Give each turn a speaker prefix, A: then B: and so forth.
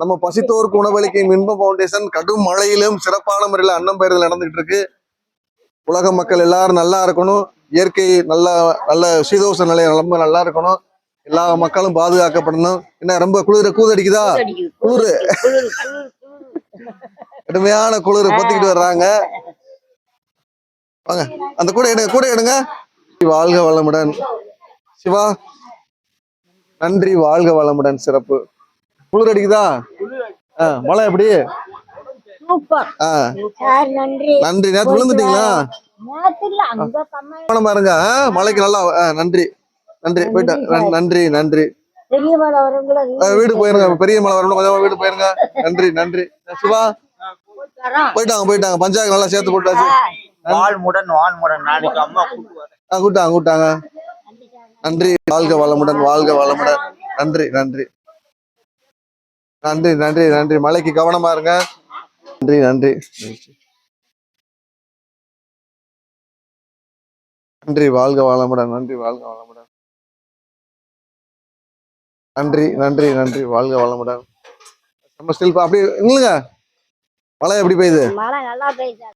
A: நம்ம பசித்தோருக்கு உணவளிக்கும் இன்பம் ஃபவுண்டேஷன் கடும் மழையிலும் சிறப்பான முறையில் அன்னம் பயிர்கள் நடந்துகிட்டு இருக்கு உலக மக்கள் எல்லாரும் நல்லா இருக்கணும். இயற்கை நல்ல நல்ல சீதோஷ நிலை ரொம்ப நல்லா இருக்கணும். எல்லா மக்களும் பாதுகாக்கப்படணும். என்ன ரொம்ப குளிர கூதடிக்குதா? குளிர். கடுமையான குளிர் பொத்திக்கிட்டு வர்றாங்க. வாங்க அந்த கூட எடுங்க கூட எடுங்க வாழ்க வளமுடன். சிவா நன்றி வாழ்க வளமுடன். சிறப்பு. குளிர் அடிக்குதா? மழை எப்படி?
B: சூப்பர்.
A: ஆ,
B: சார் நன்றி.
A: நன்றி. நேத்து விழுந்துட்டீங்களா? ஆ, மழைக்கு நல்லா நன்றி. நன்றி. போயிட்டு நன்- நன்றி நன்றி. வீடு போயிருங்க. பெரிய மழை வரணும் கொஞ்சமா வீடு போயிருங்க. நன்றி நன்றி. சிவா? போயிட்டாங்க போயிட்டாங்க. பஞ்சாயத்து நல்லா சேர்த்து போட்டாச்சு.
C: வாழ்முடன் வாழ்முடன் நாளைக்கு அம்மா
A: கூட்டாங்க கூட்டாங்க நன்றி. வாழ்க வளமுடன் வாழ்க வளமுடன். நன்றி நன்றி. நன்றி நன்றி நன்றி. மலைக்கு கவனமா இருங்க. நன்றி நன்றி. நன்றி வாழ்க வாழமுடன் நன்றி வாழ்க வாழமுடன் நன்றி நன்றி நன்றி. வாழ்க வளமுடன். நம்ம ஸ்டில் அப்படியே இல்லைங்க மழை எப்படி பெய்யுது?
B: மழை நல்லா பெய்யுது.